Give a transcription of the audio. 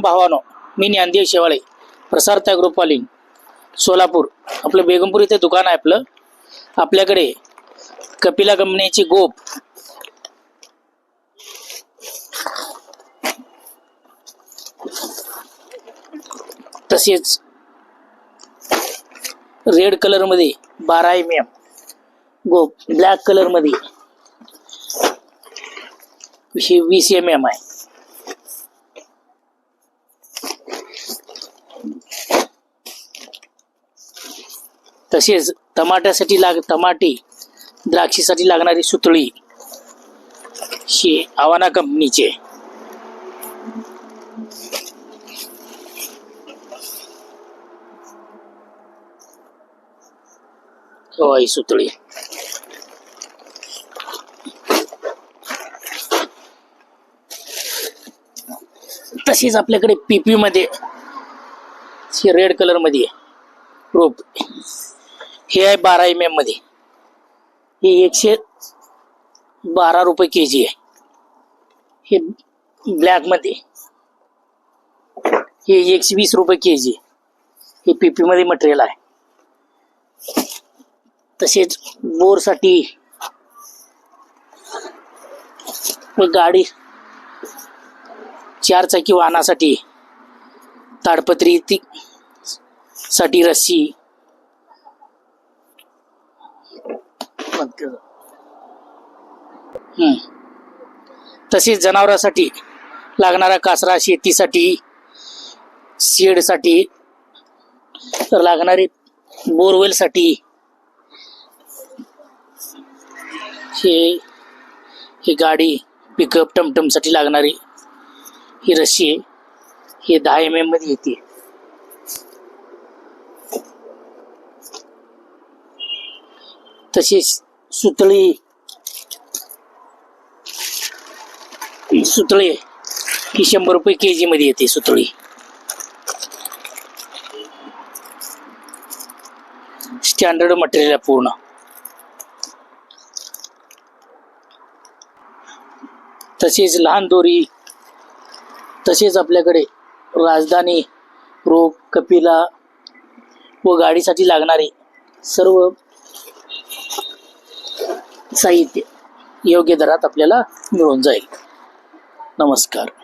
भावानो मी ज्ञानदेव शेवाळे प्रसारता ग्रुपवालिंग सोलापूर. आपलं बेगमपूर इथे दुकान आहे आपलं. आपल्याकडे कपिला कंपनीची गोप. तसेच रेड कलरमध्ये बारा एम एम गोप. ब्लॅक कलरमध्ये वीस एम एम आहे. तसेच टमाट्यासाठी लाग टमाटे द्राक्षीसाठी लागणारी सुतळी शे आवाना कंपनीचे. हो ही सुतळी. तसेच आपल्याकडे पीपी मध्ये रेड कलरमध्ये रोप. हे आहे बारा एम एममध्ये. हे एकशे बारा रुपये के जी आहे. हे ब्लॅकमध्ये. हे एकशे वीस रुपये के जी हे पीपी मध्ये मटेरियल आहे. तसेच बोरसाठी व गाडी चार चाकी वाहनासाठी ताडपत्री ती साठी रस्सी हम्म. तसेच जनावरांसाठी लागणारा कासरा शेतीसाठी शेडसाठी तर लागणारी बोरवेलसाठी हे ही गाडी पिकअप टमटमसाठी लागणारी ही रस्सी आहे. हे दहा एम एममध्ये येते. तसेच सुतळी. सुतळे सुतळी ही शंभर रुपये के जी मध्ये येते सुतळी. स्टँडर्ड मटेरियल पूर्ण. तसेच लहान दोरी तसेच आपल्याकडे राजधानी रोग कपिला व गाडीसाठी लागणारे सर्व साहित्य. योग्य दरात आपल्याला मिळून जाईल. नमस्कार.